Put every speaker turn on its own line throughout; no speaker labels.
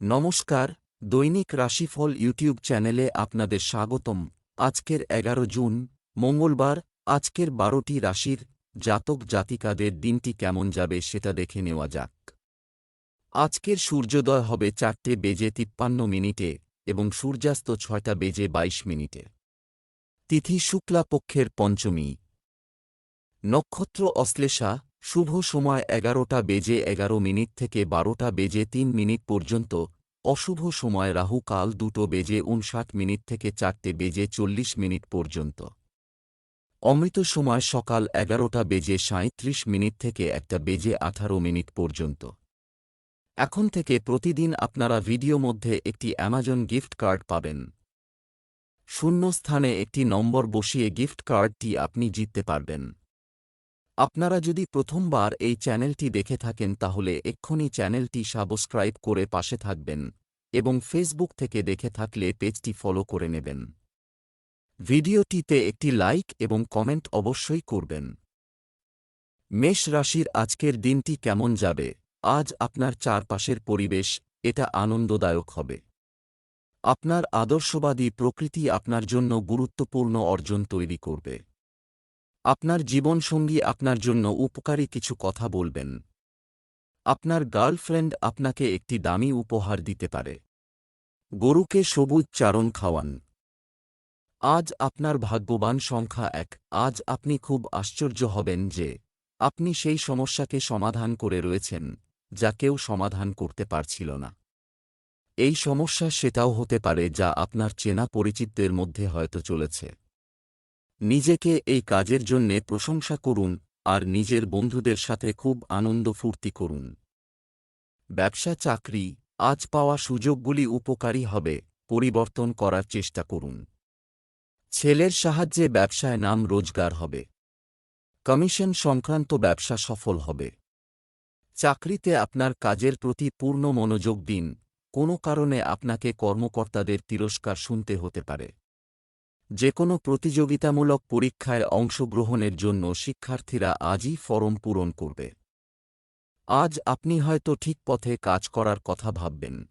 নমস্কার, দৈনিক রাশিফল ইউটিউব চ্যানেলে আপনাদের স্বাগতম। আজকের এগারো জুন, মঙ্গলবার, আজকের বারোটি রাশির জাতক জাতিকাদের দিনটি কেমন যাবে সেটা দেখে নেওয়া যাক। আজকের সূর্যোদয় হবে চারটে বেজে তিপ্পান্ন মিনিটে এবং সূর্যাস্ত ছয়টা বেজে বাইশ মিনিটে। তিথি শুক্লা পক্ষের পঞ্চমী। নক্ষত্র অশ্লেষা শুভ সময় এগারোটা বেজে এগারো মিনিট থেকে বারোটা বেজে তিন মিনিট পর্যন্ত, অশুভ সময় রাহু কাল দুটো বেজে উনষাট মিনিট থেকে চারটে বেজে চল্লিশ মিনিট পর্যন্ত। অমৃত সময় সকাল এগারোটা বেজে সাঁত্রিশ মিনিট থেকে একটা বেজে আঠারো মিনিট পর্যন্ত। এখন থেকে প্রতিদিন আপনারা ভিডিও মধ্যে একটি অ্যামাজন গিফট কার্ড পাবেন। শূন্য স্থানে একটি নম্বর বসিয়ে গিফট কার্ডটি আপনি জিততে পারবেন। আপনারা যদি প্রথমবার এই চ্যানেলটি দেখে থাকেন তাহলে এক্ষুনি চ্যানেলটি সাবস্ক্রাইব করে পাশে থাকবেন এবং ফেসবুক থেকে দেখে থাকলে পেজটি ফলো করে নেবেন। ভিডিওটিতে একটি লাইক এবং কমেন্ট অবশ্যই করবেন। মেষ রাশির আজকের দিনটি কেমন যাবে? আজ আপনার চারপাশের পরিবেশ, এটা আনন্দদায়ক হবে। আপনার আদর্শবাদী প্রকৃতি আপনার জন্য গুরুত্বপূর্ণ অর্জন তৈরি করবে। আপনার জীবনসঙ্গী আপনার জন্য উপকারী কিছু কথা বলবেন। আপনার গার্লফ্রেন্ড আপনাকে একটি দামি উপহার দিতে পারে। গরুকে সবুজ চারণ খাওয়ান। আজ আপনার ভাগ্যবান সংখ্যা এক। আজ আপনি খুব আশ্চর্য হবেন যে, আপনি সেই সমস্যাকে সমাধান করে রয়েছেন, যা কেউ সমাধান করতে পারছিল না। এই সমস্যা সেটাও হতে পারে যা আপনার চেনা পরিচিতদের মধ্যে হয়তো চলেছে। নিজেকে এই কাজের জন্যে প্রশংসা করুন আর নিজের বন্ধুদের সাথে খুব আনন্দ ফুর্তি করুন। ব্যবসা চাকরি, আজ পাওয়া সুযোগগুলি উপকারী হবে, পরিবর্তন করার চেষ্টা করুন। ছেলের সাহায্যে ব্যবসায় নাম রোজগার হবে। কমিশন সংক্রান্ত ব্যবসা সফল হবে। চাকরিতে আপনার কাজের প্রতি পূর্ণ মনোযোগ দিন, কোনো কারণে আপনাকে কর্মকর্তাদের তিরস্কার শুনতে হতে পারে। যে কোনো প্রতিযোগিতামূলক পরীক্ষায় অংশগ্রহণের জন্য শিক্ষার্থীরা আজই ফরম পূরণ করবে। আজ আপনি হয়তো ঠিক পথে কাজ করার কথা ভাববেন।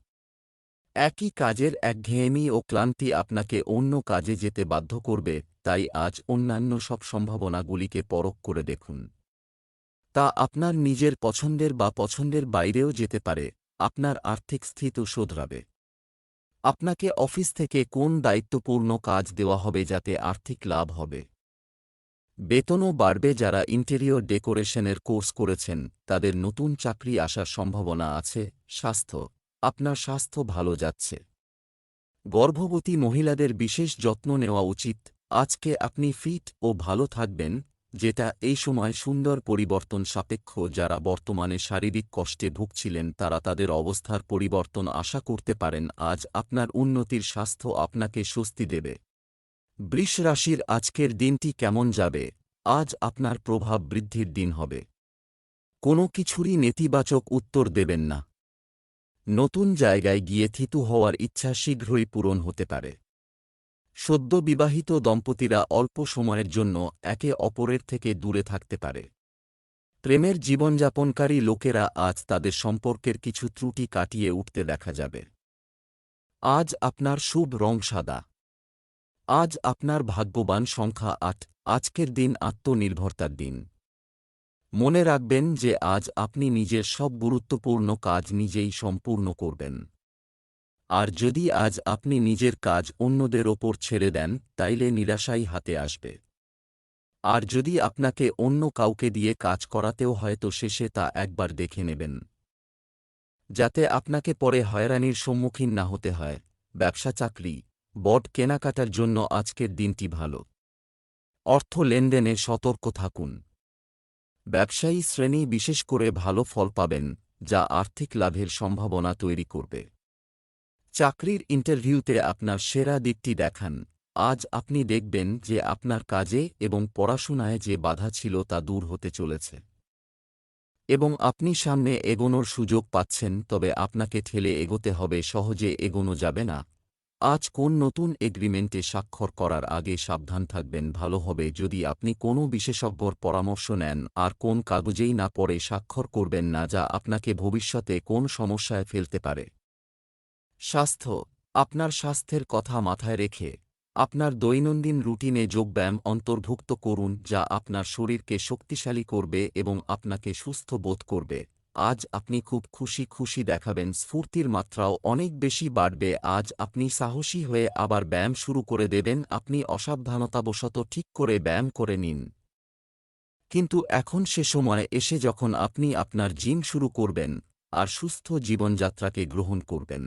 একই কাজের একঘেয়েমি ও ক্লান্তি আপনাকে অন্য কাজে যেতে বাধ্য করবে, তাই আজ অন্যান্য সব সম্ভাবনাগুলিকে পরখ করে দেখুন। তা আপনার নিজের পছন্দের বা পছন্দের বাইরেও যেতে পারে, আপনার আর্থিক স্থিতি শোধরাবে। আপনাকে অফিস থেকে কোন দায়িত্বপূর্ণ কাজ দেওয়া হবে যাতে আর্থিক লাভ হবে? বেতনও বাড়বে যারা ইন্টেরিয়র ডেকোরেশনের কোর্স করেছেন, তাদের নতুন চাকরি আসার সম্ভাবনা আছে, স্বাস্থ্য, আপনার স্বাস্থ্য ভালো যাচ্ছে। গর্ভবতী মহিলাদের বিশেষ যত্ন নেওয়া উচিত, আজকে আপনি ফিট ও ভালো থাকবেন যেটা এই সময় সুন্দর পরিবর্তন সাপেক্ষ যারা বর্তমানে শারীরিক কষ্টে ভুগছিলেন তারা তাদের অবস্থার পরিবর্তন আশা করতে পারেন, আজ আপনার উন্নতির স্বাস্থ্য আপনাকে স্বস্তি দেবে। বৃষ রাশির আজকের দিনটি কেমন যাবে? আজ আপনার প্রভাব বৃদ্ধির দিন হবে। কোনো কিছুরই নেতিবাচক উত্তর দেবেন না। নতুন জায়গায় গিয়ে থিতু হওয়ার ইচ্ছা শীঘ্রই পূরণ হতে পারে। সদ্য বিবাহিত দম্পতিরা অল্প সময়ের জন্য একে অপরের থেকে দূরে থাকতে পারে। প্রেমের জীবনযাপনকারী লোকেরা আজ তাদের সম্পর্কের কিছু ত্রুটি কাটিয়ে উঠতে দেখা যাবে। আজ আপনার শুভ রং সাদা। আজ আপনার ভাগ্যবান সংখ্যা আট। আজকের দিন আত্মনির্ভরতার দিন। মনে রাখবেন যে আজ আপনি নিজের সব গুরুত্বপূর্ণ কাজ নিজেই সম্পূর্ণ করবেন। আর যদি আজ আপনি নিজের কাজ অন্যদের ওপর ছেড়ে দেন, তাইলে নিরাশাই হাতে আসবে। আর যদি আপনাকে অন্য কাউকে দিয়ে কাজ করাতেও হয়তো শেষে তা একবার দেখে নেবেন। যাতে আপনাকে পরে হয়রানির সম্মুখীন না হতে হয়। ব্যবসা চাকরি, বট কেনাকাটার জন্য আজকের দিনটি ভালো। অর্থ লেনদেনে সতর্ক থাকুন। ব্যবসায়ী শ্রেণি বিশেষ করে ভালো ফল পাবেন, যা আর্থিক লাভের সম্ভাবনা তৈরি করবে। চাকরির ইন্টারভিউতে আপনার সেরা দিকটি দেখান। আজ আপনি দেখবেন যে আপনার কাজে এবং পড়াশোনায় যে বাধা ছিল তা দূর হতে চলেছে। এবং আপনি সামনে এগোনোর সুযোগ পাচ্ছেন, তবে আপনাকে ঠেলে এগোতে হবে, সহজে এগোনো যাবে না। আজ কোন নতুন এগ্রিমেন্টে স্বাক্ষর করার আগে সাবধান থাকবেন, ভালো হবে যদি আপনি কোনো বিশেষজ্ঞর পরামর্শ নেন, আর কোন কাগজেই না পড়ে স্বাক্ষর করবেন না, যা আপনাকে ভবিষ্যতে কোন সমস্যায় ফেলতে পারে। স্বাস্থ্য, আপনার স্বাস্থ্যের কথা মাথায় রেখে, আপনার দৈনন্দিন রুটিনে যোগব্যায়াম অন্তর্ভুক্ত করুন যা আপনার শরীরকে শক্তিশালী করবে এবং আপনাকে সুস্থ বোধ করবে। আজ আপনি খুব খুশি খুশি দেখাবেন স্ফূর্তির মাত্রাও অনেক বেশি বাড়বে। আজ আপনি সাহসী হয়ে আবার ব্যায়াম শুরু করে দেবেন। আপনি অসাবধানতাবশত ঠিক করে ব্যায়াম করে নিন। কিন্তু এখন সে সময় এসে যখন আপনি আপনার জিম শুরু করবেন আর সুস্থ জীবনযাত্রাকে গ্রহণ করবেন।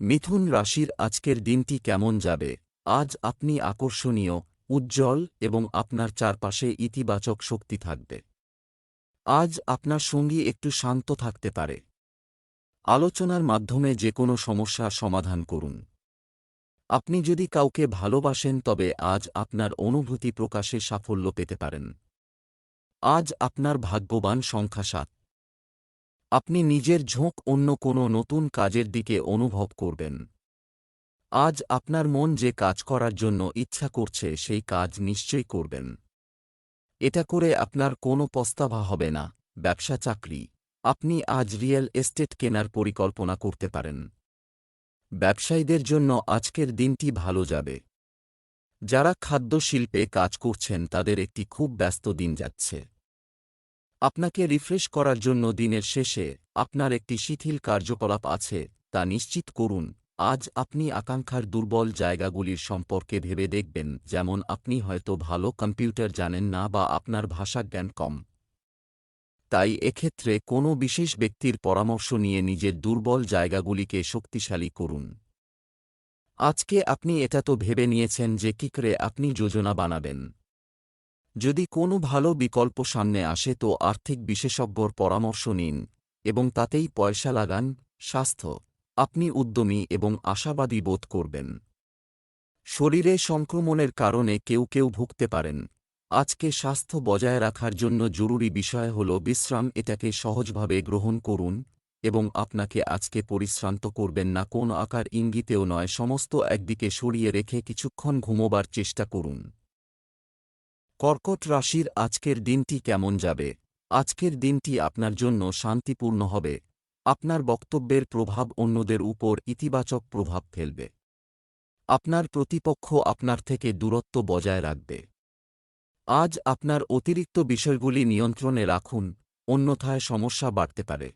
মিথুন রাশির আজকের দিনটি কেমন যাবে? আজ আপনি আকর্ষণীয়, উজ্জ্বল এবং আপনার চারপাশে ইতিবাচক শক্তি থাকবে। আজ আপনার সঙ্গী একটু শান্ত থাকতে পারে। আলোচনার মাধ্যমে যে কোনো সমস্যা সমাধান করুন। আপনি যদি কাউকে ভালোবাসেন তবে আজ আপনার অনুভূতি প্রকাশে সাফল্য পেতে পারেন। আজ আপনার ভাগ্যবান সংখ্যা সাত। আপনি নিজের ঝোঁক অন্য কোনো নতুন কাজের দিকে অনুভব করবেন। আজ আপনার মন যে কাজ করার জন্য ইচ্ছা করছে সেই কাজ নিশ্চয়ই করবেন। এটা করে আপনার কোনো পস্তাভা হবে না, ব্যবসা চাকরি। আপনি আজ রিয়েল এস্টেট কেনার পরিকল্পনা করতে পারেন। ব্যবসায়ীদের জন্য আজকের দিনটি ভালো যাবে। যারা খাদ্য শিল্পে কাজ করছেন তাদের একটি খুব ব্যস্ত দিন যাচ্ছে। আপনাকে রিফ্রেশ করার জন্য দিনের শেষে আপনার একটি শিথিল কার্যকলাপ আছে, তা নিশ্চিত করুন। আজ আপনি আকাঙ্ক্ষার দুর্বল জায়গাগুলির সম্পর্কে ভেবে দেখবেন, যেমন আপনি হয়তো ভালো কম্পিউটার জানেন না বা আপনার ভাষাজ্ঞান কম। তাই এক্ষেত্রে কোনো বিশেষ ব্যক্তির পরামর্শ নিয়ে নিজের দুর্বল জায়গাগুলিকে শক্তিশালী করুন। আজকে আপনি এটা তো ভেবে নিয়েছেন যে কী করে আপনি যোজনা বানাবেন। যদি কোনো ভালো বিকল্প সামনে আসে তো আর্থিক বিশেষজ্ঞর পরামর্শ নিন, এবং তাতেই পয়সা লাগান, স্বাস্থ্য, আপনি উদ্যমী এবং আশাবাদী বোধ করবেন। শরীরে সংক্রমণের কারণে কেউ কেউ ভুগতে পারেন। আজকে স্বাস্থ্য বজায় রাখার জন্য জরুরি বিষয় হল বিশ্রাম, এটাকে সহজভাবে গ্রহণ করুন, এবং আপনাকে আজকে পরিশ্রান্ত করবেন না, কোন আকার ইঙ্গিতেও নয়, সমস্ত একদিকে সরিয়ে রেখে কিছুক্ষণ ঘুমোবার চেষ্টা করুন। কর্কট রাশির আজকের দিনটি কেমন যাবে? আজকের দিনটি আপনার জন্য শান্তিপূর্ণ হবে। আপনার বক্তব্যের প্রভাব অন্যদের উপর ইতিবাচক প্রভাব ফেলবে। আপনার প্রতিপক্ষ আপনার থেকে দূরত্ব বজায় রাখবে। আজ আপনার অতিরিক্ত বিষয়গুলি নিয়ন্ত্রণে রাখুন, অন্যথায় সমস্যা বাড়তে পারে।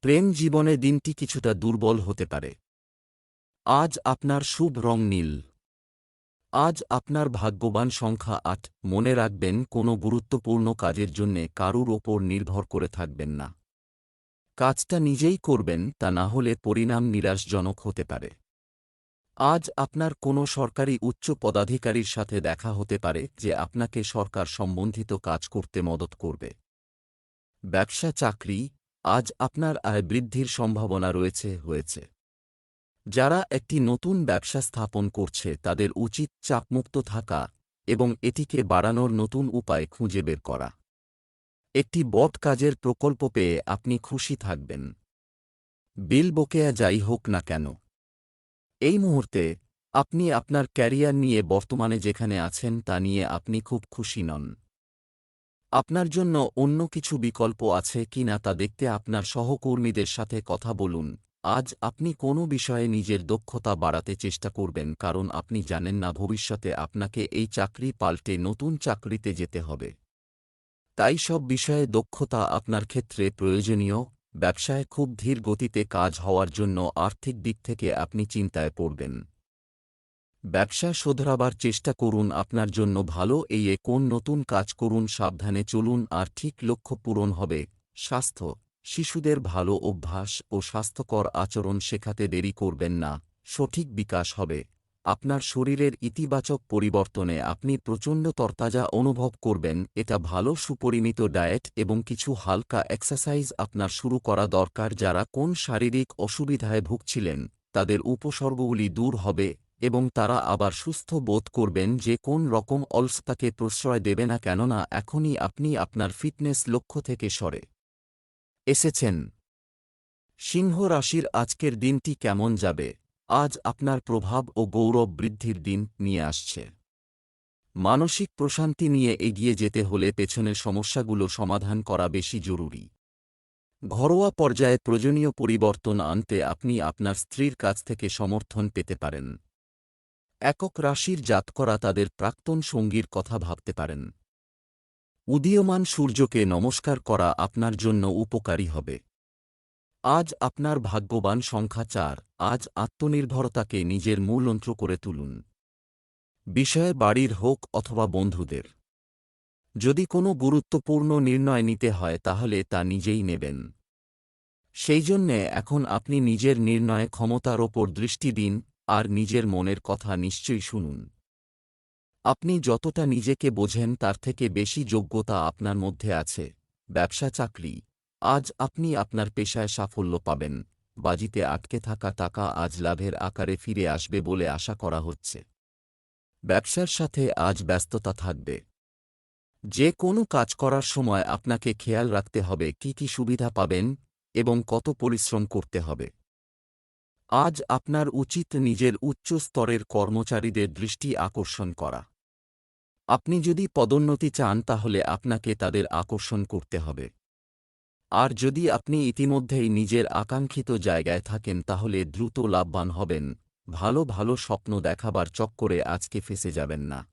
প্রেম জীবনে দিনটি কিছুটা দুর্বল হতে পারে। আজ আপনার শুভ রং নীল। আজ আপনার ভাগ্যবান সংখ্যা আট। মনে রাখবেন, কোনো গুরুত্বপূর্ণ কাজের জন্যে কারুর ওপর নির্ভর করে থাকবেন না। কাজটা নিজেই করবেন, তা না হলে পরিণাম নিরাশজনক হতে পারে। আজ আপনার কোনো সরকারি উচ্চ পদাধিকারীর সাথে দেখা হতে পারে, যে আপনাকে সরকার সম্বন্ধিত কাজ করতে মদত করবে। ব্যবসা, চাকরি, আজ আপনার আয় বৃদ্ধির সম্ভাবনা রয়েছে, হয়েছে। যারা একটি নতুন ব্যবসা স্থাপন করছে তাদের উচিত চাপমুক্ত থাকা এবং এটিকে বাড়ানোর নতুন উপায় খুঁজে বের করা। একটি বট কাজের প্রকল্প পেয়ে আপনি খুশি থাকবেন। বিল বকেয়া যাই হোক না কেন। এই মুহূর্তে আপনি আপনার ক্যারিয়ার নিয়ে বর্তমানে যেখানে আছেন তা নিয়ে আপনি খুব খুশি নন। আপনার জন্য অন্য কিছু বিকল্প আছে কি না তা দেখতে আপনার সহকর্মীদের সাথে কথা বলুন। আজ আপনি কোনো বিষয়ে নিজের দক্ষতা বাড়াতে চেষ্টা করবেন কারণ আপনি জানেন না ভবিষ্যতে আপনাকে এই চাকরি পাল্টে নতুন চাকরিতে যেতে হবে। তাই সব বিষয়ে দক্ষতা আপনার ক্ষেত্রে প্রয়োজনীয়, ব্যবসায় খুব ধীর গতিতে কাজ হওয়ার জন্য আর্থিক দিক থেকে আপনি চিন্তায় পড়বেন। ব্যবসা শোধরাবার চেষ্টা করুন আপনার জন্য ভালো, এই কোন নতুন কাজ করুন, সাবধানে চলুন, আর ঠিক লক্ষ্য পূরণ হবে, স্বাস্থ্য। শিশুদের ভালো অভ্যাস ও স্বাস্থ্যকর আচরণ শেখাতে দেরি করবেন না, সঠিক বিকাশ হবে। আপনার শরীরের ইতিবাচক পরিবর্তনে আপনি প্রচণ্ড তরতাজা অনুভব করবেন, এটা ভালো সুপরিমিত ডায়েট এবং কিছু হালকা এক্সারসাইজ আপনার শুরু করা দরকার যারা কোন শারীরিক অসুবিধায় ভুগছিলেন, তাদের উপসর্গগুলি দূর হবে এবং তারা আবার সুস্থ বোধ করবেন যে কোন রকম অলসতাকে প্রশ্রয় দেবে না কেননা এখনই আপনি আপনার ফিটনেস লক্ষ্য থেকে সরে। এসেছেন। সিংহ রাশির আজকের দিনটি কেমন যাবে? আজ আপনার প্রভাব ও গৌরব বৃদ্ধির দিন নিয়ে আসছে। মানসিক প্রশান্তি নিয়ে এগিয়ে যেতে হলে পেছনের সমস্যাগুলো সমাধান করা বেশি জরুরি। ঘরোয়া পর্যায়ে প্রয়োজনীয় পরিবর্তন আনতে আপনি আপনার স্ত্রীর কাছ থেকে সমর্থন পেতে পারেন। একক রাশির জাতকরা তাদের প্রাক্তন সঙ্গীর কথা ভাবতে পারেন। উদীয়মান সূর্যকে নমস্কার করা আপনার জন্য উপকারী হবে। আজ আপনার ভাগ্যবান সংখ্যা চার, আজ আত্মনির্ভরতাকে নিজের মূলন্ত্র করে তুলুন। বিষয়ে বাড়ির হোক অথবা বন্ধুদের। যদি কোনো গুরুত্বপূর্ণ নির্ণয় নিতে হয় তাহলে তা নিজেই নেবেন। সেই জন্যে এখন আপনি নিজের নির্ণয়ে ক্ষমতার ওপর দৃষ্টি দিন আর নিজের মনের কথা নিশ্চয়ই শুনুন। আপনি যতটা নিজেকে বোঝেন তার থেকে বেশি যোগ্যতা আপনার মধ্যে আছে। ব্যবসা চাকরি। আজ আপনি আপনার পেশায় সাফল্য পাবেন। বাজিতে আটকে থাকা টাকা আজ লাভের আকারে ফিরে আসবে বলে আশা করা হচ্ছে। ব্যবসার সাথে আজ ব্যস্ততা থাকবে। যে কোনো কাজ করার সময় আপনাকে খেয়াল রাখতে হবে কি কি সুবিধা পাবেন এবং কত পরিশ্রম করতে হবে। আজ আপনার উচিত নিজের উচ্চ স্তরের কর্মচারীদের দৃষ্টি আকর্ষণ করা। আপনি যদি পদোন্নতি চান তাহলে আপনাকে তাদের আকর্ষণ করতে হবে। আর যদি আপনি ইতিমধ্যেই নিজের আকাঙ্ক্ষিত জায়গায় থাকেন তাহলে দ্রুত লাভবান হবেন। ভালো ভালো স্বপ্ন দেখাবার চক্করে আজকে ফেসে যাবেন না।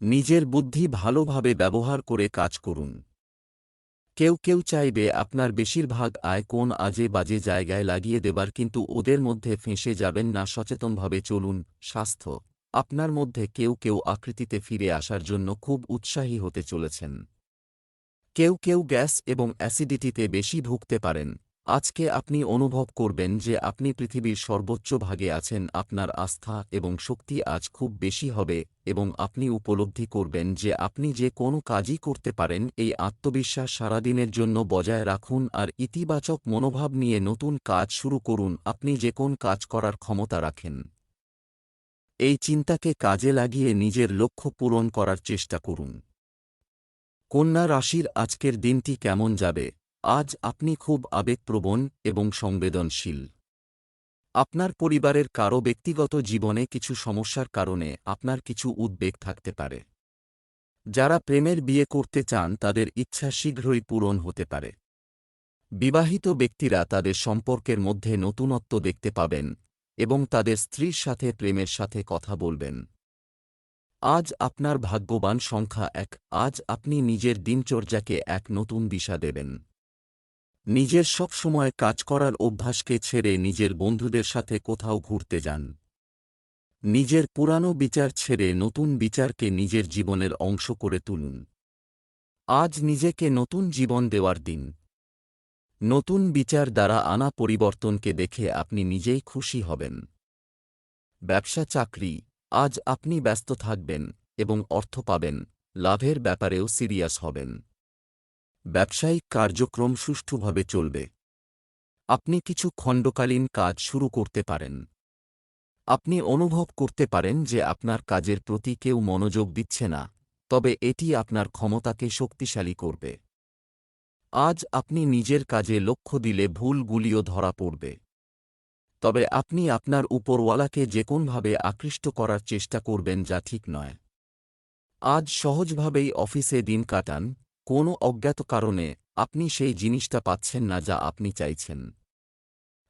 নিজের বুদ্ধি ভালোভাবে ব্যবহার করে কাজ করুন। কেউ কেউ চাইবে আপনার বেশিরভাগ আয় কোন আজে বাজে জায়গায় লাগিয়ে দেবার কিন্তু ওদের মধ্যে ফেঁসে যাবেন না, সচেতনভাবে চলুন, স্বাস্থ্য। আপনার মধ্যে কেউ কেউ আকৃতিতে ফিরে আসার জন্য খুব উৎসাহী হতে চলেছেন। কেউ কেউ গ্যাস এবং অ্যাসিডিটিতে বেশি ভুগতে পারেন। আজকে আপনি অনুভব করবেন যে আপনি পৃথিবীর সর্বোচ্চ ভাগে আছেন, আপনার আস্থা এবং শক্তি আজ খুব বেশি হবে এবং আপনি উপলব্ধি করবেন যে আপনি যে কোনো কাজই করতে পারেন, এই আত্মবিশ্বাস সারাদিনের জন্য বজায় রাখুন আর ইতিবাচক মনোভাব নিয়ে নতুন কাজ শুরু করুন। আপনি যে কোন কাজ করার ক্ষমতা রাখেন। এই চিন্তাকে কাজে লাগিয়ে নিজের লক্ষ্য পূরণ করার চেষ্টা করুন। কন্যা রাশির আজকের দিনটি কেমন যাবে? আজ আপনি খুব আবেগপ্রবণ এবং সংবেদনশীল। আপনার পরিবারের কারও ব্যক্তিগত জীবনে কিছু সমস্যার কারণে আপনার কিছু উদ্বেগ থাকতে পারে। যারা প্রেমের বিয়ে করতে চান, তাদের ইচ্ছা শীঘ্রই পূরণ হতে পারে। বিবাহিত ব্যক্তিরা তাদের সম্পর্কের মধ্যে নতুনত্ব দেখতে পাবেন। এবং তাদের স্ত্রীর সাথে প্রেমের সাথে কথা বলবেন। আজ আপনার ভাগ্যবান সংখ্যা এক, আজ আপনি নিজের দিনচর্যাকে এক নতুন দিশা দেবেন। নিজের সব সময় কাজ করার অভ্যাসকে ছেড়ে নিজের বন্ধুদের সাথে কোথাও ঘুরতে যান। নিজের পুরানো বিচার ছেড়ে নতুন বিচারকে নিজের জীবনের অংশ করে তুলুন। আজ নিজেকে নতুন জীবন দেওয়ার দিন। নতুন বিচার দ্বারা আনা পরিবর্তনকে দেখে আপনি নিজেই খুশি হবেন। ব্যবসা চাকরি, আজ আপনি ব্যস্ত থাকবেন এবং অর্থ পাবেন, লাভের ব্যাপারেও সিরিয়াস হবেন। ব্যবসায়িক কার্যক্রম সুষ্ঠুভাবে চলবে। আপনি কিছু খণ্ডকালীন কাজ শুরু করতে পারেন। আপনি অনুভব করতে পারেন যে আপনার কাজের প্রতি কেউ মনোযোগ দিচ্ছে না, তবে এটি আপনার ক্ষমতাকে শক্তিশালী করবে। আজ আপনি নিজের কাজে লক্ষ্য দিলে ভুলগুলিও ধরা পড়বে। তবে আপনি আপনার উপরওয়ালাকে যে কোনভাবে আকৃষ্ট করার চেষ্টা করবেন যা ঠিক নয়। আজ সহজভাবেই অফিসে দিন কাটান, কোনো অজ্ঞাত কারণে আপনি সেই জিনিসটা পাচ্ছেন না যা আপনি চাইছেন।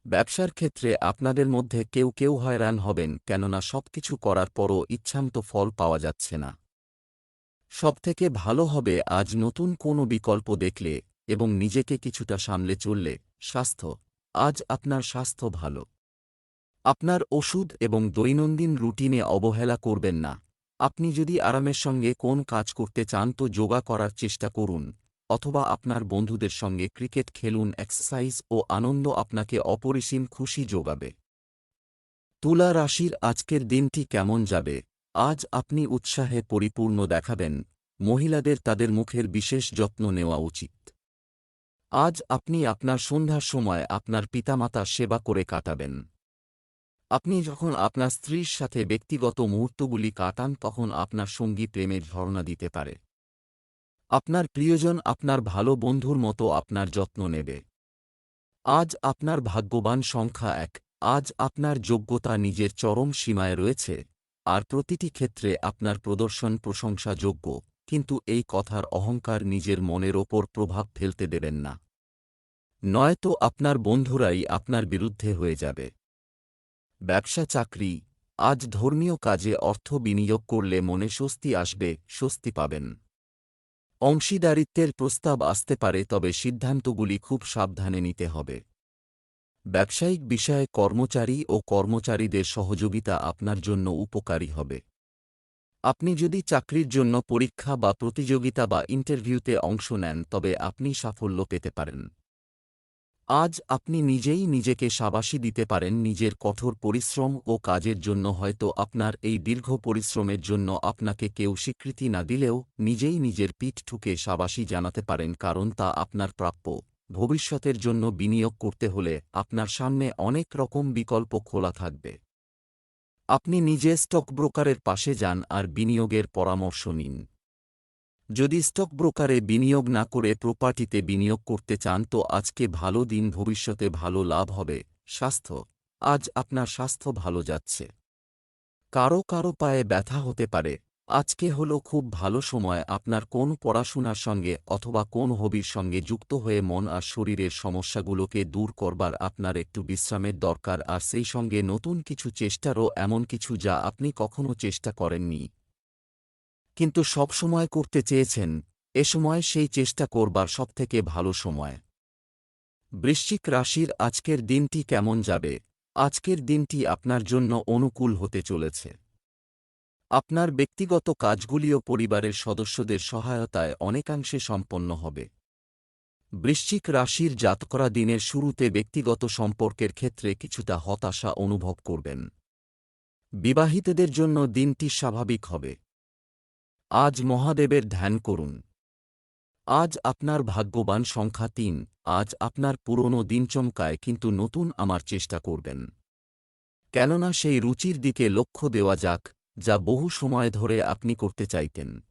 ব্যবসার ক্ষেত্রে আপনাদের মধ্যে কেউ কেউ হয়রান হবেন কেননা সবকিছু করার পরও ইচ্ছামতো ফল পাওয়া যাচ্ছে না। সবথেকে ভালো হবে আজ নতুন কোনো বিকল্প দেখলে এবং নিজেকে কিছুটা সামলে চললে স্বাস্থ্য, আজ আপনার স্বাস্থ্য ভালো। আপনার ওষুধ এবং দৈনন্দিন রুটিনে অবহেলা করবেন না। আপনি যদি আরামের সঙ্গে কোন কাজ করতে চান তো যোগা করার চেষ্টা করুন, অথবা আপনার বন্ধুদের সঙ্গে ক্রিকেট খেলুন, এক্সারসাইজ ও আনন্দ আপনাকে অপরিসীম খুশি যোগাবে। তুলা রাশির আজকের দিনটি কেমন যাবে? আজ আপনি উৎসাহে পরিপূর্ণ দেখাবেন। মহিলাদের তাদের মুখের বিশেষ যত্ন নেওয়া উচিত। আজ আপনি আপনার সন্ধ্যার সময় আপনার পিতামাতা সেবা করে কাটাবেন। আপনি যখন আপনার স্ত্রীর সাথে ব্যক্তিগত মুহূর্তগুলি কাটান, তখন আপনার সঙ্গী প্রেমের ঝর্ণা দিতে পারে। আপনার প্রিয়জন আপনার ভালো বন্ধুর মতো আপনার যত্ন নেবে। আজ আপনার ভাগ্যবান সংখ্যা এক। আজ আপনার যোগ্যতা নিজের চরম সীমায় রয়েছে। আর প্রতিটি ক্ষেত্রে আপনার প্রদর্শন প্রশংসাযোগ্য। কিন্তু এই কথার অহংকার নিজের মনের ওপর প্রভাব ফেলতে দেবেন না। নয়তো আপনার বন্ধুরাই আপনার বিরুদ্ধে হয়ে যাবে। ব্যবসা চাকরি, আজ ধর্মীয় কাজে অর্থ বিনিয়োগ করলে মনে স্বস্তি আসবে, স্বস্তি পাবেন। অংশীদারিত্বের প্রস্তাব আসতে পারে, তবে সিদ্ধান্তগুলি খুব সাবধানে নিতে হবে। ব্যবসায়িক বিষয়ে কর্মচারী ও কর্মচারীদের সহযোগিতা আপনার জন্য উপকারী হবে। আপনি যদি চাকরির জন্য পরীক্ষা বা প্রতিযোগিতা বা ইন্টারভিউতে অংশ নেন, তবে আপনি সাফল্য পেতে পারেন। আজ আপনি নিজেই নিজেকে সাবাসী দিতে পারেন, নিজের কঠোর পরিশ্রম ও কাজের জন্য। হয়তো আপনার এই দীর্ঘ পরিশ্রমের জন্য আপনাকে কেউ স্বীকৃতি না দিলেও নিজেই নিজের পিঠ ঠুকে সাবাসী জানাতে পারেন, কারণ তা আপনার প্রাপ্য। ভবিষ্যতের জন্য বিনিয়োগ করতে হলে আপনার সামনে অনেক রকম বিকল্প খোলা থাকবে। আপনি নিজে স্টক ব্রোকারের পাশে যান আর বিনিয়োগের পরামর্শ নিন। যদি স্টক ব্রোকারে বিনিয়োগ না করে প্রপার্টিতে বিনিয়োগ করতে চান তো আজকে ভালো দিন, ভবিষ্যতে ভালো লাভ হবে। স্বাস্থ্য। আজ আপনার স্বাস্থ্য ভালো যাচ্ছে। কারও কারও পায়ে ব্যথা হতে পারে। আজকে হলো খুব ভালো সময় আপনার কোন পড়াশোনার সঙ্গে অথবা কোন হবির সঙ্গে যুক্ত হয়ে মন আর শরীরের সমস্যাগুলোকে দূর করবার আপনার একটু বিশ্রামের দরকার আর সেই সঙ্গে নতুন কিছু চেষ্টারও এমন কিছু যা আপনি কখনো চেষ্টা করেননি। কিন্তু সব সময় করতে চেয়েছেন, এ সময় সেই চেষ্টা করবার সবথেকে ভালো সময়। বৃশ্চিক রাশির আজকের দিনটি কেমন যাবে? আজকের দিনটি আপনার জন্য অনুকূল হতে চলেছে। আপনার ব্যক্তিগত কাজগুলিও পরিবারের সদস্যদের সহায়তায় অনেকাংশে সম্পন্ন হবে। বৃশ্চিক রাশির জাতকরা দিনের শুরুতে ব্যক্তিগত সম্পর্কের ক্ষেত্রে কিছুটা হতাশা অনুভব করবেন। বিবাহিতদের জন্য দিনটি স্বাভাবিক হবে। আজ মহাদেবের ধ্যান করুন। আজ আপনার ভাগ্যবান সংখ্যা তিন, আজ আপনার পুরনো দিন চমকায় কিন্তু নতুন আমার চেষ্টা করবেন। কেননা সেই রুচির দিকে লক্ষ্য দেওয়া যাক যা বহু সময় ধরে আপনি করতে চাইতেন।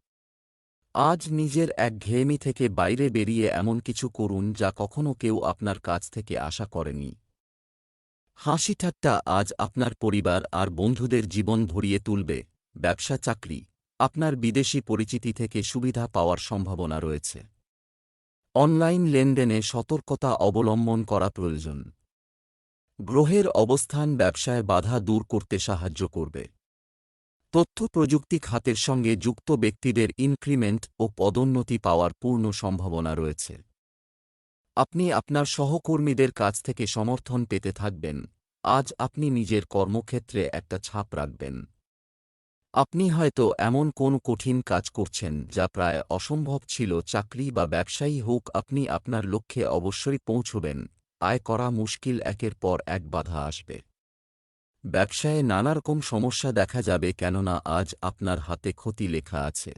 আজ নিজের একঘেয়েমি থেকে বাইরে বেরিয়ে এমন কিছু করুন যা কখনো কেউ আপনার কাছ থেকে আশা করেনি। হাসি ঠাট্টা আজ আপনার পরিবার আর বন্ধুদের জীবন ভরিয়ে তুলবে। ব্যবসা, চাকরি, আপনার বিদেশি পরিচিতি থেকে সুবিধা পাওয়ার সম্ভাবনা রয়েছে। অনলাইন লেনদেনে সতর্কতা অবলম্বন করা প্রয়োজন। গ্রহের অবস্থান ব্যবসায় বাধা দূর করতে সাহায্য করবে। তথ্য প্রযুক্তি খাতের সঙ্গে যুক্ত ব্যক্তিদের ইনক্রিমেন্ট ও পদোন্নতি পাওয়ার পূর্ণ সম্ভাবনা রয়েছে। আপনি আপনার সহকর্মীদের কাছ থেকে সমর্থন পেতে থাকবেন। আজ আপনি নিজের কর্মক্ষেত্রে একটা ছাপ রাখবেন। আপনি হয়তো এমন কোন কঠিন কাজ করছেন যা প্রায় অসম্ভব ছিল, চাকরি বা ব্যবসায়ী হোক, আপনি আপনার লক্ষ্যে অবশ্যই পৌঁছবেন। আয় করা মুশকিল একের পর এক বাধা আসবে। ব্যবসায়ে নানারকম সমস্যা দেখা যাবে কেননা আজ আপনার হাতে ক্ষতি লেখা আছে।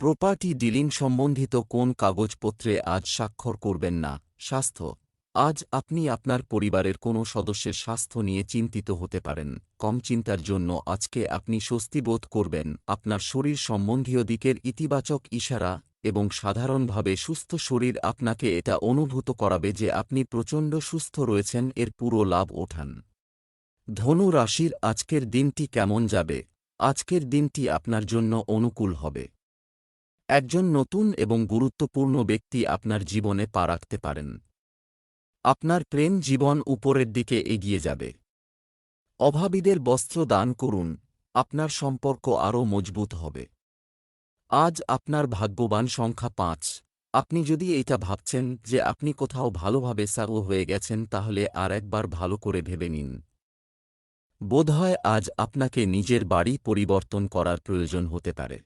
প্রপার্টি ডিলিং সম্বন্ধিত কোন কাগজপত্রে আজ স্বাক্ষর করবেন না? স্বাস্থ্য। আজ আপনি আপনার পরিবারের কোনো সদস্যের স্বাস্থ্য নিয়ে চিন্তিত হতে পারেন। কম চিন্তার জন্য আজকে আপনি স্বস্তি বোধ করবেন। আপনার শরীর সম্বন্ধীয় দিকের ইতিবাচক ইশারা এবং সাধারণভাবে সুস্থ শরীর আপনাকে এটা অনুভূত করাবে যে আপনি প্রচণ্ড সুস্থ রয়েছেন, এর পুরো লাভ ওঠান। ধনু রাশির আজকের দিনটি কেমন যাবে? আজকের দিনটি আপনার জন্য অনুকূল হবে। একজন নতুন এবং গুরুত্বপূর্ণ ব্যক্তি আপনার জীবনে পা রাখতে পারেন। আপনার প্রেম জীবন উপরের দিকে এগিয়ে যাবে। অভাবীদের বস্ত্র দান করুন, আপনার সম্পর্ক আরও মজবুত হবে। আজ আপনার ভাগ্যবান সংখ্যা পাঁচ। আপনি যদি এটা ভাবছেন যে আপনি কোথাও ভালোভাবে সাগো হয়ে গেছেন তাহলে আর একবার ভালো করে ভেবে নিন। বোধহয় আজ আপনাকে নিজের বাড়ি পরিবর্তন করার প্রয়োজন হতে পারে।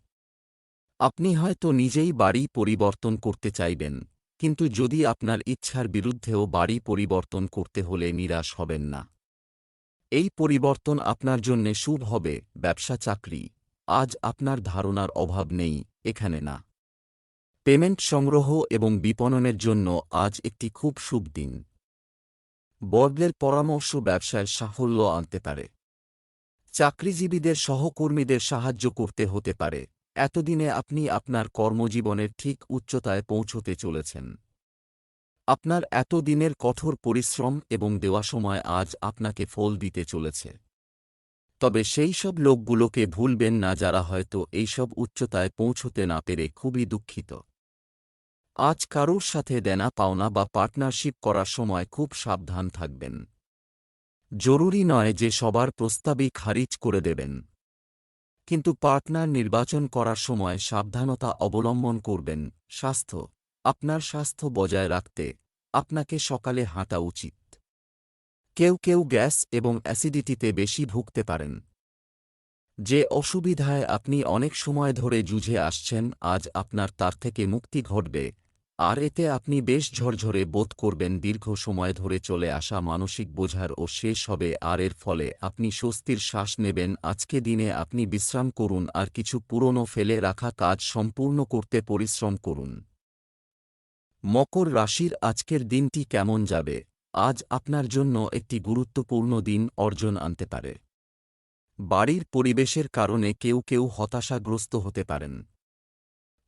আপনি হয়তো নিজেই বাড়ি পরিবর্তন করতে চাইবেন, কিন্তু যদি আপনার ইচ্ছার বিরুদ্ধেও বাড়ি পরিবর্তন করতে হলে নিরাশ হবেন না। এই পরিবর্তন আপনার জন্যে শুভ হবে, ব্যবসা, চাকরি। আজ আপনার ধারণার অভাব নেই, এখানে না। পেমেন্ট সংগ্রহ এবং বিপণনের জন্য আজ একটি খুব শুভ দিন। বর্গের পরামর্শ ব্যবসায় সাফল্য আনতে পারে। চাকরিজীবীদের সহকর্মীদের সাহায্য করতে হতে পারে। এতদিনে আপনি আপনার কর্মজীবনের ঠিক উচ্চতায় পৌঁছতে চলেছেন। আপনার এতদিনের কঠোর পরিশ্রম এবং দেওয়া সময় আজ আপনাকে ফল দিতে চলেছে। তবে সেই সব লোকগুলোকে ভুলবেন না যারা হয়তো এইসব উচ্চতায় পৌঁছতে না পেরে খুবই দুঃখিত। আজ কারুর সাথে দেনা পাওনা বা পার্টনারশিপ করার সময় খুব সাবধান থাকবেন। জরুরি নয় যে সবার প্রস্তাবই খারিজ করে দেবেন। কিন্তু পার্টনার নির্বাচন করার সময় সাবধানতা অবলম্বন করবেন। স্বাস্থ্য, আপনার স্বাস্থ্য বজায় রাখতে আপনাকে সকালে হাঁটা উচিত। কেউ কেউ গ্যাস এবং অ্যাসিডিটিতে বেশি ভুগতে পারেন। যে অসুবিধায় আপনি অনেক সময় ধরে জুঝে আসছেন, আজ আপনার তার থেকে মুক্তি ঘটবে। আর এতে আপনি বেশ ঝরঝরে বোধ করবেন দীর্ঘ সময় ধরে চলে আসা মানসিক বোঝার ও শেষ হবে আর এর ফলে আপনি স্বস্তির শ্বাস নেবেন। আজকে দিনে আপনি বিশ্রাম করুন আর কিছু পুরনো ফেলে রাখা কাজ সম্পূর্ণ করতে পরিশ্রম করুন। মকর রাশির আজকের দিনটি কেমন যাবে? আজ আপনার জন্য একটি গুরুত্বপূর্ণ দিন অর্জন আনতে পারে। বাড়ির পরিবেশের কারণে কেউ কেউ হতাশাগ্রস্ত হতে পারেন।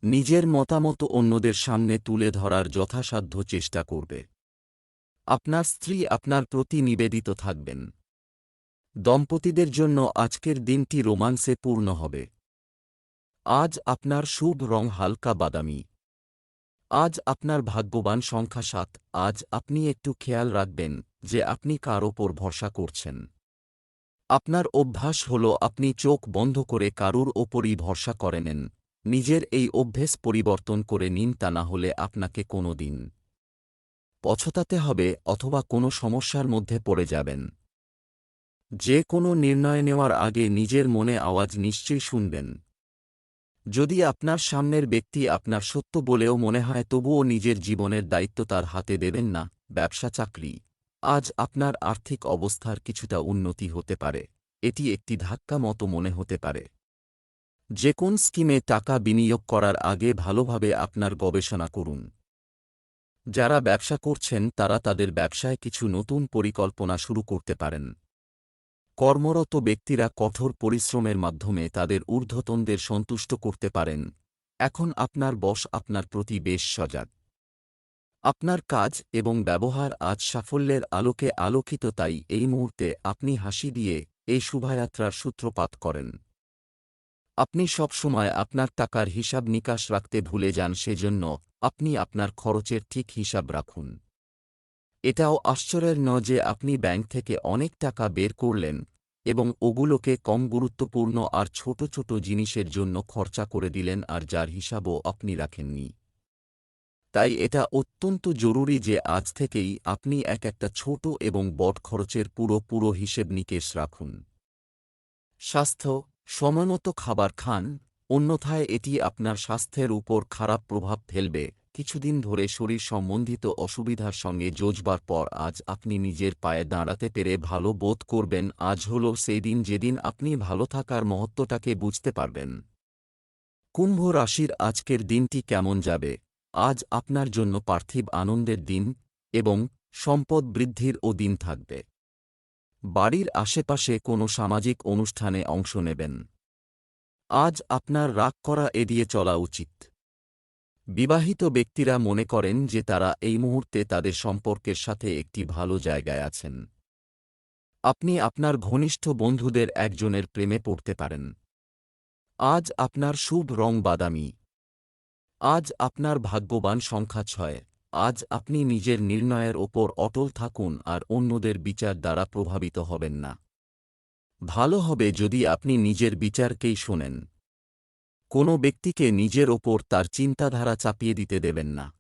নিজের মতামত অন্যদের সামনে তুলে ধরার যথাসাধ্য চেষ্টা করবে। আপনার স্ত্রী আপনার প্রতি নিবেদিত থাকবেন। দম্পতিদের জন্য আজকের দিনটি রোমান্সে পূর্ণ হবে। আজ আপনার শুভ রং হালকা বাদামি। আজ আপনার ভাগ্যবান সংখ্যা সাত। আজ আপনি একটু খেয়াল রাখবেন যে আপনি কার ওপর ভরসা করছেন। আপনার অভ্যাস হল আপনি চোখ বন্ধ করে কারুর ওপরই ভরসা করে নেন। নিজের এই অভ্যেস পরিবর্তন করে নিন তা না হলে আপনাকে কোনো দিন পছতাতে হবে অথবা কোনো সমস্যার মধ্যে পড়ে যাবেন। যে কোনো নির্ণয় নেওয়ার আগে নিজের মনে আওয়াজ নিশ্চয়ই শুনবেন। যদি আপনার সামনের ব্যক্তি আপনার সত্য বলেও মনে হয়, তবুও নিজের জীবনের দায়িত্ব তার হাতে দেবেন না, ব্যবসা, চাকরি, আজ আপনার আর্থিক অবস্থার কিছুটা উন্নতি হতে পারে। এটি একটি ধাক্কা মতো মনে হতে পারে। যে কোন স্কিমে টাকা বিনিয়োগ করার আগে ভালোভাবে আপনার গবেষণা করুন। যারা ব্যবসা করছেন, তারা তাদের ব্যবসায় কিছু নতুন পরিকল্পনা শুরু করতে পারেন। কর্মরত ব্যক্তিরা কঠোর পরিশ্রমের মাধ্যমে তাদের ঊর্ধ্বতনদের সন্তুষ্ট করতে পারেন। এখন আপনার বশ আপনার প্রতি বেশ সজাগ। আপনার কাজ এবং ব্যবহার আজ সাফল্যের আলোকে আলোকিত, তাই এই মুহূর্তে আপনি হাসি দিয়ে এই শুভাযাত্রার সূত্রপাত করেন। আপনি সব সময় আপনার টাকার হিসাব নিকাশ রাখতে ভুলে যান, সেজন্য আপনি আপনার খরচের ঠিক হিসাব রাখুন। এটাও আশ্চর্যের ন যে আপনি ব্যাংক থেকে অনেক টাকা বের করলেন এবং ওগুলোকে কম গুরুত্বপূর্ণ আর ছোট ছোট জিনিসের জন্য খরচা করে দিলেন আর যার হিসাবও আপনি রাখেননি। তাই এটা অত্যন্ত জরুরি যে আজ থেকেই আপনি এক একটা ছোট এবং বট খরচের পুরো পুরো হিসেব নিকেশ রাখুন। স্বাস্থ্য সময়মতো খাবার খান, অন্যথায় এটি আপনার স্বাস্থ্যের উপর খারাপ প্রভাব ফেলবে। কিছুদিন ধরে শরীর সম্বন্ধিত অসুবিধার সঙ্গে যোজবার পর আজ আপনি নিজের পায়ে দাঁড়াতে পেরে ভালো বোধ করবেন। আজ হল সেই দিন যেদিন আপনি ভালো থাকার মহত্বটাকে বুঝতে পারবেন। কুম্ভ রাশির আজকের দিনটি কেমন যাবে? আজ আপনার জন্য পার্থিব আনন্দের দিন এবং সম্পদ বৃদ্ধির ও দিন থাকবে। বাড়ির আশেপাশে কোনো সামাজিক অনুষ্ঠানে অংশ নেবেন। আজ আপনার রাগ করা এড়িয়ে চলা উচিত। বিবাহিত ব্যক্তিরা মনে করেন যে তারা এই মুহূর্তে তাদের সম্পর্কের সাথে একটি ভালো জায়গায় আছেন। আপনি আপনার ঘনিষ্ঠ বন্ধুদের একজনের প্রেমে পড়তে পারেন। আজ আপনার শুভ রং বাদামি। আজ আপনার ভাগ্যবান সংখ্যা ছয়। আজ আপনি নিজের নির্ণয়ের ওপর অটল থাকুন আর অন্যদের বিচার দ্বারা প্রভাবিত হবেন না। ভালো হবে যদি আপনি নিজের বিচারকেই শোনেন। কোনো ব্যক্তিকে নিজের ওপর তার চিন্তাধারা চাপিয়ে দিতে দেবেন না।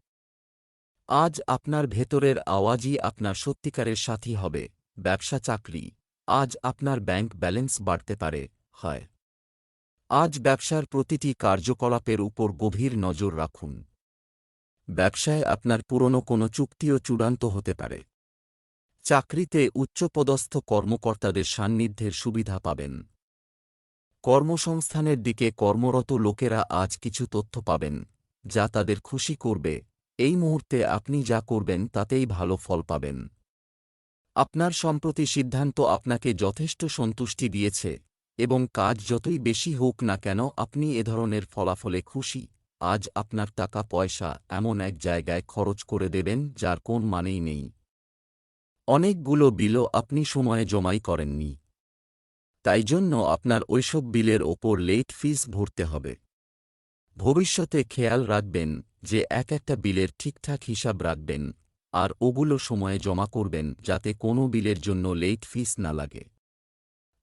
আজ আপনার ভেতরের আওয়াজই আপনার সত্যিকারের সাথী হবে, ব্যবসা চাকরি। আজ আপনার ব্যাংক ব্যালেন্স বাড়তে পারে, হয়। আজ ব্যবসার প্রতিটি কার্যকলাপের উপর গভীর নজর রাখুন। ব্যবসায় আপনার পুরনো কোনো চুক্তিও চূড়ান্ত হতে পারে। চাকরিতে উচ্চপদস্থ কর্মকর্তাদের সান্নিধ্যের সুবিধা পাবেন। কর্মসংস্থানের দিকে কর্মরত লোকেরা আজ কিছু তথ্য পাবেন, যা তাদের খুশি করবে। এই মুহূর্তে আপনি যা করবেন তাতেই ভালো ফল পাবেন। আপনার সম্প্রতি সিদ্ধান্ত আপনাকে যথেষ্ট সন্তুষ্টি দিয়েছে, এবং কাজ যতই বেশি হোক না কেন আপনি এ ধরনের ফলাফলে খুশি। আজ আপনার টাকা পয়সা এমন এক জায়গায় খরচ করে দেবেন যার কোন মানেই নেই। অনেকগুলো বিলও আপনি সময়ে জমাই করেননি। তাই জন্য আপনার ওইসব বিলের ওপর লেট ফিস ভরতে হবে। ভবিষ্যতে খেয়াল রাখবেন যে এক একটা বিলের ঠিকঠাক হিসাব রাখবেন আর ওগুলো সময়ে জমা করবেন যাতে কোনো বিলের জন্য লেট ফিস না লাগে।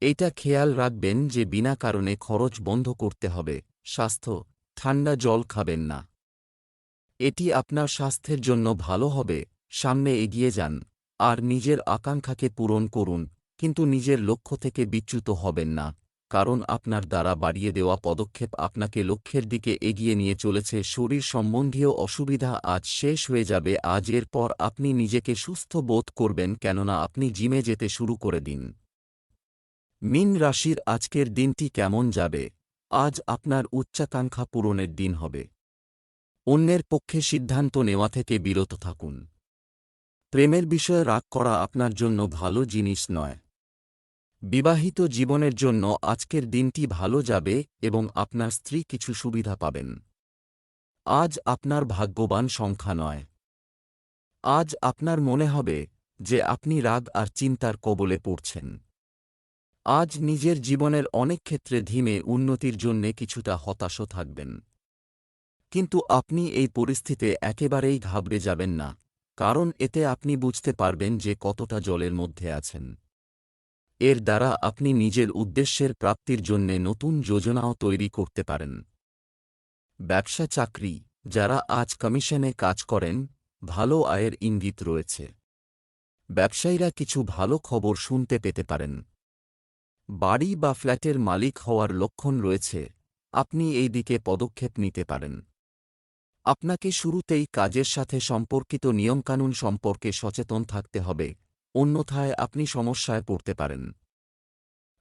এটা খেয়াল রাখবেন যে বিনা কারণে খরচ বন্ধ করতে হবে, স্বাস্থ্য ঠান্ডা জল খাবেন না। এটি আপনার স্বাস্থ্যের জন্য ভালো হবে, সামনে এগিয়ে যান, আর নিজের আকাঙ্ক্ষাকে পূরণ করুন, কিন্তু নিজের লক্ষ্য থেকে বিচ্যুত হবেন না, কারণ আপনার দ্বারা বাড়িয়ে দেওয়া পদক্ষেপ আপনাকে লক্ষ্যের দিকে এগিয়ে নিয়ে চলেছে, শরীর সম্বন্ধীয় অসুবিধা আজ শেষ হয়ে যাবে, আজ এর পর আপনি নিজেকে সুস্থ বোধ করবেন, কেননা আপনি জিমে যেতে শুরু করে দিন। মিন রাশির আজকের দিনটি কেমন যাবে? আজ আপনার উচ্চাকাঙ্ক্ষা পূরণের দিন হবে। অন্যের পক্ষে সিদ্ধান্ত নেওয়া থেকে বিরত থাকুন। প্রেমের বিষয়ে রাগ করা আপনার জন্য ভালো জিনিস নয়। বিবাহিত জীবনের জন্য আজকের দিনটি ভালো যাবে এবং আপনার স্ত্রী কিছু সুবিধা পাবেন। আজ আপনার ভাগ্যবান সংখ্যা নয়। আজ আপনার মনে হবে যে আপনি রাগ আর চিন্তার কবলে পড়ছেন। আজ নিজের জীবনের অনেক ক্ষেত্রে ধীমে উন্নতির জন্যে কিছুটা হতাশও থাকবেন। কিন্তু আপনি এই পরিস্থিতিতে একেবারেই ঘাবড়ে যাবেন না, কারণ এতে আপনি বুঝতে পারবেন যে কতটা জলের মধ্যে আছেন। এর দ্বারা আপনি নিজের উদ্দেশ্যের প্রাপ্তির জন্যে নতুন যোজনাও তৈরি করতে পারেন। ব্যবসা চাকরি, যারা আজ কমিশনে কাজ করেন, ভালো আয়ের ইঙ্গিত রয়েছে। ব্যবসায়ীরা কিছু ভালো খবর শুনতে পেতে পারেন। বাড়ি বা ফ্ল্যাটের মালিক হওয়ার লক্ষণ রয়েছে। আপনি এই দিকে পদক্ষেপ নিতে পারেন। আপনাকে শুরুতেই কাজের সাথে সম্পর্কিত নিয়মকানুন সম্পর্কে সচেতন থাকতে হবে। অন্যথায় আপনি সমস্যায় পড়তে পারেন।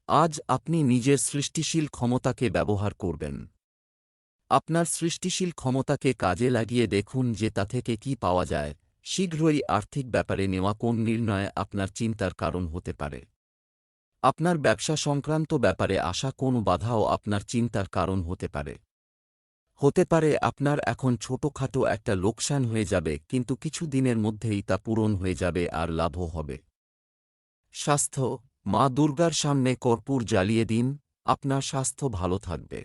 আজ আপনি নিজের সৃষ্টিশীল ক্ষমতাকে ব্যবহার করবেন। আপনার সৃষ্টিশীল ক্ষমতাকে কাজে লাগিয়ে দেখুন যে তা থেকে কি পাওয়া যায়। শীঘ্রই আর্থিক ব্যাপারে নেওয়া কোন নির্ণয় আপনার চিন্তার কারণ হতে পারে। আপনার ব্যবসা সংক্রান্ত ব্যাপারে আসা কোন বাধাও আপনার চিন্তার কারণ হতে পারে। হতে পারে আপনার এখন ছোটখাটো একটা লোকসান হয়ে যাবে, কিন্তু কিছু দিনের মধ্যেই তা পূরণ হয়ে যাবে আর লাভও হবে। স্বাস্থ্য, মা দুর্গার সামনে কর্পূর জ্বালিয়ে দিন, আপনার স্বাস্থ্য ভালো থাকবে।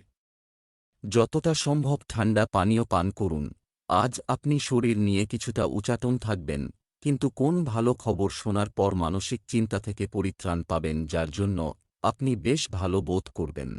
যতটা সম্ভব ঠান্ডা পানীয় পান করুন, আজ আপনি শরীর নিয়ে কিছুটা উচাটন থাকবেন কিন্তু কোন ভালো খবর শোনার পর মানসিক চিন্তা থেকে পরিত্রাণ পাবেন যার জন্য আপনি বেশ ভালো বোধ করবেন।